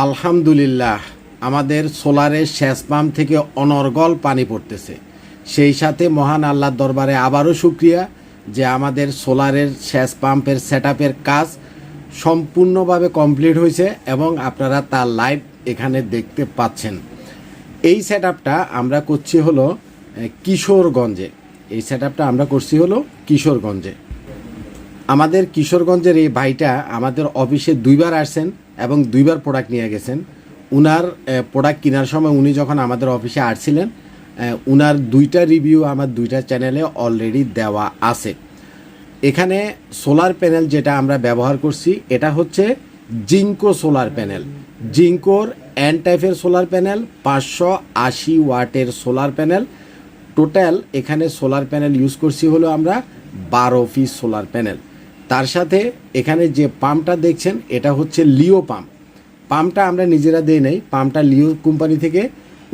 আলহামদুলিল্লাহ, আমাদের সোলারের শেষ পাম্প থেকে অনর্গল পানি পড়তেছে। সেই সাথে মহান আল্লাহর দরবারে আবারও শুক্রিয়া যে আমাদের সোলারের শেষ পাম্পের সেট কাজ সম্পূর্ণভাবে কমপ্লিট হয়েছে এবং আপনারা তার লাইভ এখানে দেখতে পাচ্ছেন। এই সেট আমরা করছি হলো কিশোরগঞ্জে। এই সেট আমরা করছি হলো কিশোরগঞ্জে। আমাদের কিশোরগঞ্জের এই ভাইটা আমাদের অফিসে দুইবার আসছেন। এবং দুইবার প্রোডাক্ট নিয়ে গেছেন। উনার প্রোডাক্ট কেনার সময় উনি যখন আমাদের অফিসে আসছিলেন উনার দুইটা রিভিউ আমার দুইটা চ্যানেলে অলরেডি দেওয়া আছে। এখানে সোলার প্যানেল যেটা আমরা ব্যবহার করছি, এটা হচ্ছে জিঙ্কো সোলার প্যানেল জিঙ্কোর এন টাইপের সোলার প্যানেল পাঁচশো আশি ওয়াটের সোলার প্যানেল টোটাল এখানে সোলার প্যানেল ইউজ করছি হলো আমরা বারো পিস সোলার প্যানেল তার সাথে এখানে যে পাম্পটা দেখছেন, এটা হচ্ছে লিও পাম্প। পাম্পটা আমরা নিজেরা দিই নাই, পাম্পটা লিও কোম্পানি থেকে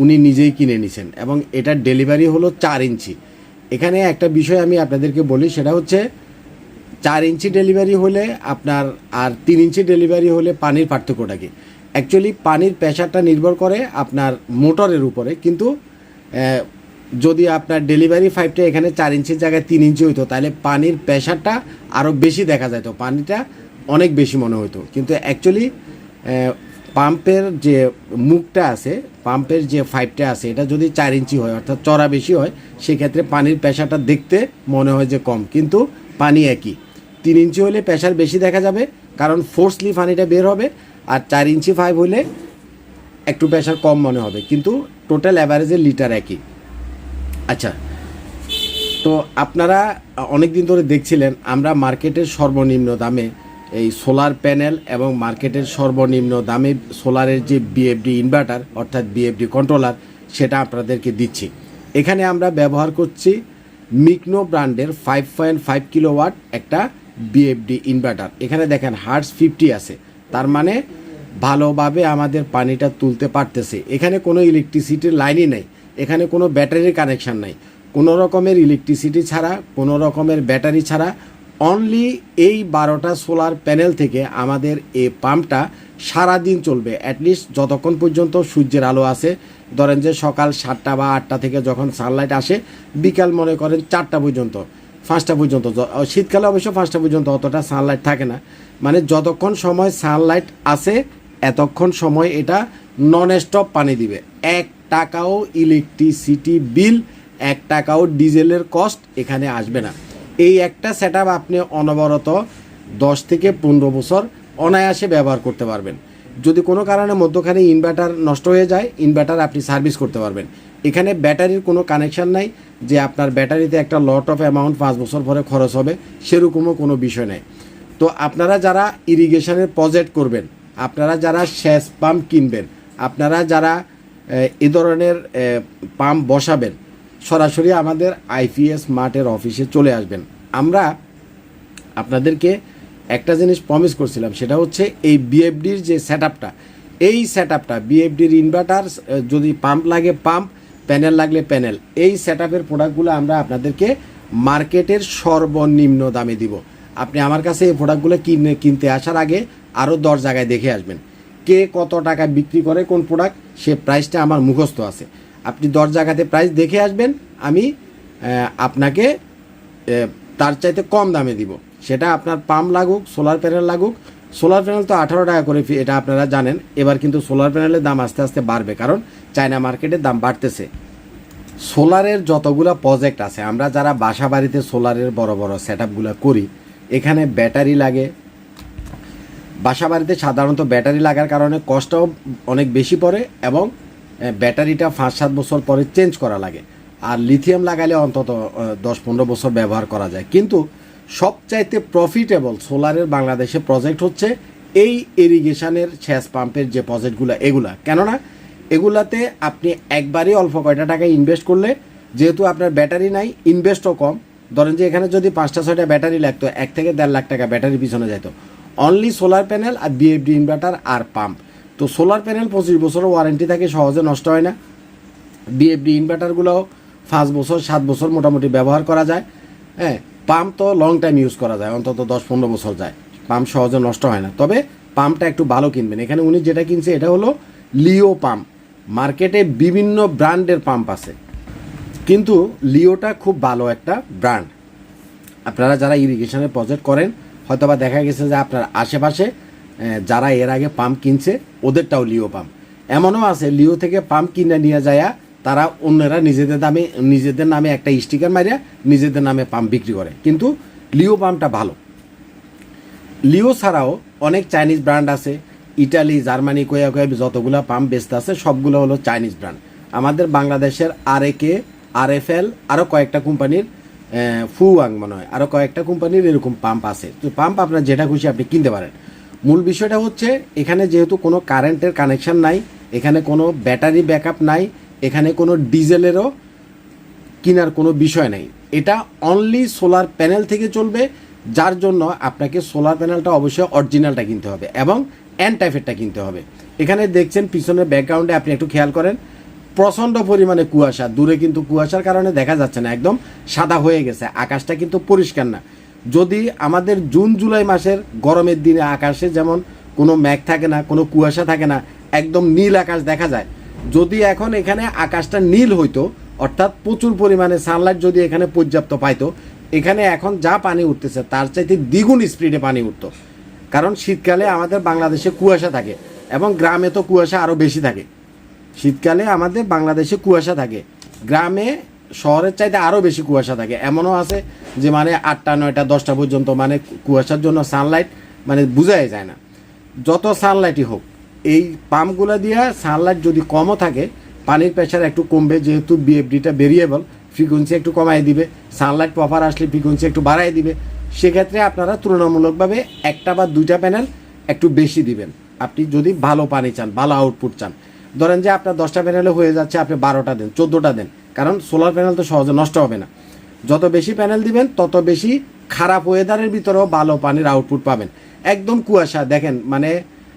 উনি নিজেই কিনে নিছেন এবং এটার ডেলিভারি হলো চার ইঞ্চি। এখানে একটা বিষয় আমি আপনাদেরকে বলি, সেটা হচ্ছে চার ইঞ্চি ডেলিভারি হলে আপনার আর তিন ইঞ্চি ডেলিভারি হলে পানির পার্থক্যটা কি? অ্যাকচুয়ালি পানির প্রেশারটা নির্ভর করে আপনার মোটরের উপরে, কিন্তু যদি আপনার ডেলিভারি পাইপটা এখানে চার ইঞ্চির জায়গায় তিন ইঞ্চি হইতো, তাহলে পানির প্রেশারটা আরও বেশি দেখা যেত পানিটা অনেক বেশি মনে হতো কিন্তু অ্যাকচুয়ালি পাম্পের যে মুখটা আছে পাম্পের যে পাইপটা আছে, এটা যদি চার ইঞ্চি হয়, অর্থাৎ চড়া বেশি হয়, সেক্ষেত্রে পানির প্রেশারটা দেখতে মনে হয় যে কম। কিন্তু পানি একই। তিন ইঞ্চি হলে প্রেশার বেশি দেখা যাবে, কারণ ফোর্সলি পানিটা বের হবে, আর চার ইঞ্চি পাইপ হলে একটু প্রেশার কম মনে হবে। কিন্তু টোটাল অ্যাভারেজে লিটার একই। আচ্ছা। তো আপনারা অনেক দিন ধরে দেখছিলেন, আমরা মার্কেটের সর্বনিম্ন দামে এই সোলার প্যানেল এবং মার্কেটের সর্বনিম্ন দামে সোলারের যে বিএফডি ইনভার্টার অর্থাৎ বিএফডি কন্ট্রোলার সেটা আপনাদেরকে দিচ্ছি। এখানে আমরা ব্যবহার করছি মিকনো ব্র্যান্ডের ফাইভ পয়েন্ট ফাইভ কিলোওয়াট একটা বিএফডি ইনভার্টার এখানে দেখেন হার্স ফিফটি আছে। তার মানে ভালোভাবে আমাদের পানিটা তুলতে পারতেছে। এখানে কোনো ইলেকট্রিসিটির লাইনই নেই। এখানে কোনো ব্যাটারির কানেকশান নাই। কোনো রকমের ইলেকট্রিসিটি ছাড়া, কোনো রকমের ব্যাটারি ছাড়া অনলি এই বারোটা সোলার প্যানেল থেকে আমাদের এই পাম্পটা সারাদিন চলবে। অ্যাটলিস্ট যতক্ষণ পর্যন্ত সূর্যের আলো আসে, ধরেন যে সকাল সাতটা বা আটটা থেকে যখন সানলাইট আসে, বিকাল মনে করেন চারটা পর্যন্ত, পাঁচটা পর্যন্ত। শীতকালে অবশ্য পাঁচটা পর্যন্ত অতটা সানলাইট থাকে না। মানে যতক্ষণ সময় সানলাইট আসে, এতক্ষণ সময় এটা নন স্টপ পানি দিবে। এক টাকাও ইলেকট্রিসিটি বিল এক টাকাও ডিজেলের কস্ট এখানে আসবে না। এই একটা সেট আপনি অনবরত দশ থেকে পনেরো বছর অনায়াসে ব্যবহার করতে পারবেন। যদি কোনো কারণে মধ্যখানে ইনভার্টার নষ্ট হয়ে যায় ইনভার্টার আপনি সার্ভিস করতে পারবেন। এখানে ব্যাটারির কোনো কানেকশান নাই যে আপনার ব্যাটারিতে একটা লট অফ অ্যামাউন্ট পাঁচ বছর পরে খরচ হবে, সেরকমও কোনো বিষয় নেই। তো আপনারা যারা ইরিগেশনের প্রজেক্ট করবেন, আপনারা যারা সেচ পাম্প কিনবেন, আপনারা যারা এ ধরনের পাম্প বসাবেন, সরাসরি আমাদের আইপিএস মার্টের অফিসে চলে আসবেন। আমরা আপনাদেরকে একটা জিনিস প্রমিস করছিলাম, সেটা হচ্ছে এই বিএফডির যে সেট এই সেট আপটা বিএফডির ইনভার্টার যদি পাম্প লাগে পাম্প প্যানেল লাগলে প্যানেল এই সেট আপের প্রোডাক্টগুলো আমরা আপনাদেরকে মার্কেটের সর্বনিম্ন দামে দিব। আপনি আমার কাছে এই প্রোডাক্টগুলো কিনে, কিনতে আসার আগে আরও দশ জায়গায় দেখে আসবেন। কে কত টাকা বিক্রি করে কোন প্রোডাক্ট সে প্রাইসটা আমার মুখস্থ আছে। আপনি দশ জায়গাতে প্রাইস দেখে আসবেন, আমি আপনাকে তার চাইতে কম দামে দিব। সেটা আপনার পাম্প লাগুক সোলার প্যানেল লাগুক। সোলার প্যানেল তো আঠারো টাকা করে ফি- এটা আপনারা জানেন। এবার কিন্তু সোলার প্যানেলের দাম আস্তে আস্তে বাড়বে, কারণ চায়না মার্কেটের দাম বাড়তেছে। সোলারের যতগুলো প্রজেক্ট আছে, আমরা যারা বাসা বাড়িতে সোলারের বড় বড় সেট করি, এখানে ব্যাটারি লাগে বাসা বাড়িতে সাধারণত ব্যাটারি লাগার কারণে কষ্টও অনেক বেশি পড়ে এবং ব্যাটারিটা পাঁচ সাত বছর পরে চেঞ্জ করা লাগে। আর লিথিয়াম লাগালে অন্তত দশ পনেরো বছর ব্যবহার করা যায়। কিন্তু সবচাইতে প্রফিটেবল সোলারের বাংলাদেশে প্রজেক্ট হচ্ছে এই ইরিগেশনের সেচ পাম্পের যে প্রজেক্টগুলো এগুলা। কেননা এগুলাতে আপনি একবারই অল্প কয়টা টাকা ইনভেস্ট করলে যেহেতু আপনার ব্যাটারি নাই ইনভেস্টও কম। ধরেন যে এখানে যদি পাঁচটা ছয়টা ব্যাটারি লাগতো, এক থেকে দেড় লাখ টাকা ব্যাটারি পিছনে যেত অনলি সোলার প্যানেল আর বিএফডি ইনভার্টার আর পাম্প তো সোলার প্যানেল পঁচিশ বছরের ওয়ারেন্টি থাকে, সহজে নষ্ট হয় না। বিএফডি ইনভার্টারগুলোও পাঁচ বছর, সাত বছর মোটামুটি ব্যবহার করা যায়। হ্যাঁ পাম্প তো লং টাইম ইউজ করা যায়, অন্তত দশ পনেরো বছর যায়। পাম্প সহজে নষ্ট হয় না। তবে পাম্পটা একটু ভালো কিনবেন। এখানে উনি যেটা কিনছে, এটা হলো লিও পাম্প মার্কেটে বিভিন্ন ব্র্যান্ডের পাম্প আছে। কিন্তু লিওটা খুব ভালো একটা ব্র্যান্ড। আপনারা যারা ইরিগেশনের প্রজেক্ট করেন হয়তোবা দেখা গেছে যে আপনার আশেপাশে যারা এর আগে পাম্প কিনছে, ওদেরটাও লিও পাম্প। এমনও আছে, লিও থেকে পাম্প কিনে নিয়ে যায় তারা অন্যরা নিজেদের দামে, নিজেদের নামে একটা স্টিকার মারিয়া নিজেদের নামে পাম্প বিক্রি করে। কিন্তু লিও পাম্পটা ভালো। লিও ছাড়াও অনেক চাইনিজ ব্র্যান্ড আছে ইটালি জার্মানি কয়া কয়া যতগুলো পাম্প বেচতে আছে, সবগুলো হলো চাইনিজ ব্র্যান্ড আমাদের বাংলাদেশের আর এ কে আর এফ এল আরও কয়েকটা কোম্পানির ফুয়াং মনে হয়। আরও কয়েকটা কোম্পানির এরকম পাম্প আছে। তো পাম্প আপনার যেটা খুশি আপনি কিনতে পারেন। মূল বিষয়টা হচ্ছে, এখানে যেহেতু কোনো কারেন্টের কানেকশন নাই, এখানে কোনো ব্যাটারি ব্যাকআপ নাই, এখানে কোনো ডিজেলেরও কেনার কোনো বিষয় নাই। এটা অনলি সোলার প্যানেল থেকে চলবে, যার জন্য আপনাকে সোলার প্যানেলটা অবশ্যই অরিজিনালটা কিনতে হবে এবং অ্যান টাইফেরটা কিনতে হবে। এখানে দেখছেন পিছনের ব্যাকগ্রাউন্ডে আপনি একটু খেয়াল করেন। প্রচণ্ড পরিমাণে কুয়াশা। দূরে কিন্তু কুয়াশার কারণে দেখা যাচ্ছে না, একদম সাদা হয়ে গেছে। আকাশটা কিন্তু পরিষ্কার না। যদি আমাদের জুন, জুলাই মাসের গরমের দিনে আকাশে যেমন কোনো মেঘ থাকে না, কোনো কুয়াশা থাকে না, একদম নীল আকাশ দেখা যায়। যদি এখন এখানে আকাশটা নীল হইতো, অর্থাৎ প্রচুর পরিমাণে সানলাইট যদি এখানে পর্যাপ্ত পাইতো, এখানে এখন যা পানি উঠতেছে, তার চাইতে দ্বিগুণ স্পিডে পানি উঠতো। কারণ শীতকালে আমাদের বাংলাদেশে কুয়াশা থাকে এবং গ্রামে তো কুয়াশা আরও বেশি থাকে। শীতকালে আমাদের বাংলাদেশে কুয়াশা থাকে। গ্রামে, শহরের চাইতে আরও বেশি কুয়াশা থাকে। এমনও আছে যে মানে আটটা, নয়টা, দশটা পর্যন্ত মানে কুয়াশার জন্য সানলাইট মানে বোঝাই যায় না। যত সানলাইটই হোক, এই পাম্পগুলো দিয়ে সানলাইট যদি কমও থাকে, পানির প্রেশার একটু কমবে, যেহেতু বিএফডিটা ভেরিয়েবল ফ্রিকোয়েন্সি একটু কমাই দিবে সানলাইট প্রপার আসলে ফ্রিকোয়েন্সি একটু বাড়াই দিবে, সেক্ষেত্রে আপনারা তুলনামূলকভাবে একটা বা দুইটা প্যানেল একটু বেশি দিবেন। আপনি যদি ভালো পানি চান, ভালো আউটপুট চান ধরেন যে আপনার দশটা প্যানেলে হয়ে যাচ্ছে আপনি বারোটা দেন, চোদ্দোটা দেন। কারণ সোলার প্যানেল তো সহজে নষ্ট হবে না। যত বেশি প্যানেল দিবেন, তত বেশি খারাপ ওয়েদারের ভিতরেও ভালো পানির আউটপুট পাবেন। একদম কুয়াশা, দেখেন মানে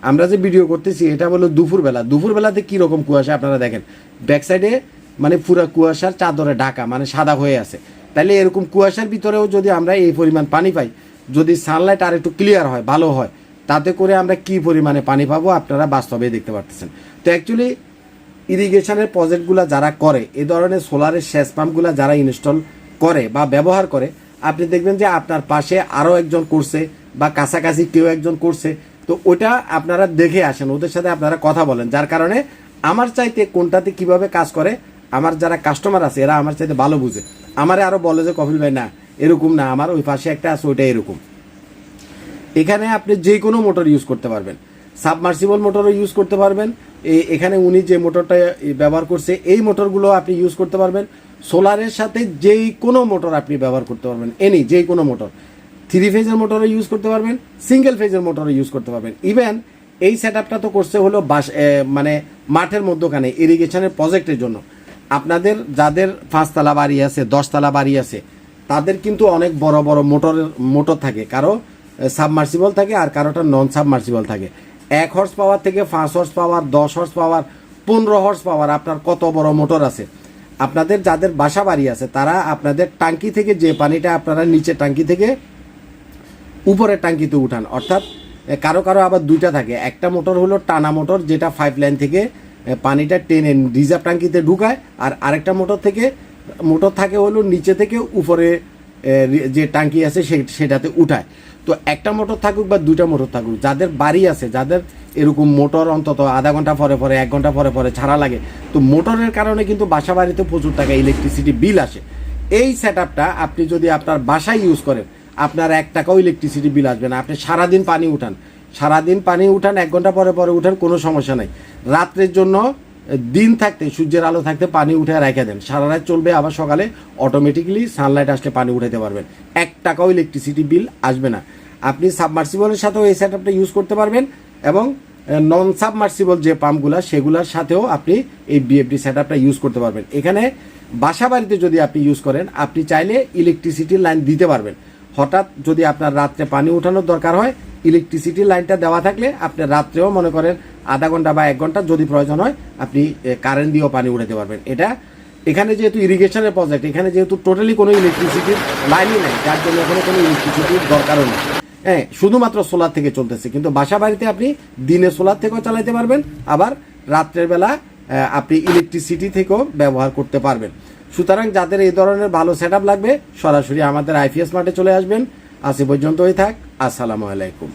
আমরা যে ভিডিও করতেছি, এটা হলো দুপুরবেলা। দুপুরবেলাতে কীরকম কুয়াশা আপনারা দেখেন? ব্যাক সাইডে মানে পুরো কুয়াশার চাদরে ঢাকা মানে সাদা হয়ে আছে। তাহলে এরকম কুয়াশার ভিতরেও যদি আমরা এই পরিমাণ পানি পাই, যদি সানলাইট আর একটু ক্লিয়ার হয়, ভালো হয় তাতে করে আমরা কি পরিমাণে পানি পাবো আপনারা বাস্তবে দেখতে পারতেছেন। তো অ্যাকচুয়ালি ইরিগেশনের প্রজেক্টগুলো যারা করে, এ ধরনের সোলারের সেচ পাম্পগুলো যারা ইনস্টল করে বা ব্যবহার করে, আপনি দেখবেন যে আপনার পাশে আরও একজন করছে বা কাছাকাছি কেউ একজন করছে, তো ওটা আপনারা দেখে আসেন, ওদের সাথে আপনারা কথা বলেন। যার কারণে আমার চাইতে কোনটাতে কীভাবে কাজ করে, আমার যারা কাস্টমার আছে, এরা আমার চাইতে ভালো বুঝে। আমারে আরও বলে যে, কপিল ভাই, না, এরকম না, আমার ওই পাশে একটা আছে ওইটা এরকম। এখানে আপনি যে কোনো মোটর ইউজ করতে পারবেন। সাবমার্সিবল মোটরও ইউজ করতে পারবেন। এখানে উনি যে মোটরটা ব্যবহার করছে, এই মোটরগুলো আপনি ইউজ করতে পারবেন। সোলারের সাথে যেই কোনো মোটর আপনি ব্যবহার করতে পারবেন। এনি যেই কোনো মোটর থ্রি ফেজের মোটরও ইউজ করতে পারবেন সিঙ্গেল ফেজের মোটরও ইউজ করতে পারবেন। ইভেন এই সেট তো করছে হলো বাস মানে মাঠের মধ্যখানে ইরিগেশনের প্রজেক্টের জন্য। আপনাদের যাদের পাঁচতলা বাড়ি আছে, দশতলা বাড়ি আছে, তাদের কিন্তু অনেক বড় বড় মোটরের মোটর থাকে। কারও সাবমার্সিবল থাকে আর কারোটা নন সাবমার্সিবল থাকে। এক হর্স পাওয়ার থেকে পাঁচ হর্স পাওয়ার দশ হর্স পাওয়ার পনেরো হর্স পাওয়ার আপনার কত বড় মোটর আছে। আপনাদের যাদের বাসা বাড়ি আছে, তারা আপনাদের টাঙ্কি থেকে যে পানিটা আপনারা নিচে টাঙ্কি থেকে উপরের টাঙ্কিতে উঠান, অর্থাৎ কারও কারও আবার দুইটা থাকে। একটা মোটর হলো টানা মোটর যেটা পাইপ লাইন থেকে পানিটা টেনে রিজার্ভ টাঙ্কিতে ঢুকায়, আর আরেকটা মোটর থেকে মোটর থাকে হলো নিচে থেকে উপরে যে টাঙ্কি আছে সেটাতে উঠায়। তো একটা মোটর থাকুক বা দুইটা মোটর থাকুক, যাদের বাড়ি আছে, যাদের এরকম মোটর অন্তত আধা ঘণ্টা পরে পরে, এক ঘণ্টা পরে পরে ছাড়া লাগে, তো মোটরের কারণে কিন্তু বাসা বাড়িতে প্রচুর টাকা ইলেকট্রিসিটি বিল আসে। এই সেট আপনি যদি আপনার বাসায় ইউজ করেন, আপনার এক টাকাও ইলেকট্রিসিটি বিল আসবে না। আপনি সারাদিন পানি উঠান। সারাদিন পানি উঠান, এক ঘণ্টা পরে পরে উঠান, কোনো সমস্যা নাই। রাত্রের জন্য দিন থাকতে সূর্যের আলো থাকতে পানি উঠে রেখে দেন। সারা রাত চলবে, আবার সকালে অটোমেটিকলি সানলাইট আসলে পানি উঠাতে পারবেন। এক টাকাও ইলেকট্রিসিটি বিল আসবে না। আপনি সাবমার্সিবলের সাথেও এই সেট ইউজ করতে পারবেন এবং নন সাবমার্সিবল যে পাম্পগুলো, সেগুলোর সাথেও আপনি এই বিএফডি সেট ইউজ করতে পারবেন। এখানে বাসা বাড়িতে যদি আপনি ইউজ করেন, আপনি চাইলে ইলেকট্রিসিটির লাইন দিতে পারবেন। হঠাৎ যদি আপনার রাত্রে পানি উঠানোর দরকার হয় ইলেকট্রিসিটি লাইনটা দেওয়া থাকলে আপনি রাত্রেও মনে করেন আধা ঘণ্টা বা এক ঘণ্টা যদি প্রয়োজন হয়, আপনি কারেন্ট দিয়েও পানি উঠাতে পারবেন। এটা এখানে যেহেতু ইরিগেশনের প্রজেক্ট এখানে যেহেতু টোটালি কোনো ইলেকট্রিসিটির লাইনই নেই, যার জন্য এখানে কোনো ইলেকট্রিসিটির দরকারও নেই। হ্যাঁ শুধুমাত্র সোলার থেকে চলতেছে, কিন্তু বাসা বাড়িতে আপনি দিনে সোলার থেকেও চালাতে পারবেন, আবার রাত্রের বেলা আপনি ইলেকট্রিসিটি থেকেও ব্যবহার করতে পারবেন। সুতরাং যাদের এই ধরনের ভালো সেট লাগবে, সরাসরি আমাদের আইপিএস মাঠে চলে আসবেন। আজ পর্যন্ত পর্যন্তই থাক। আসসালামু আলাইকুম।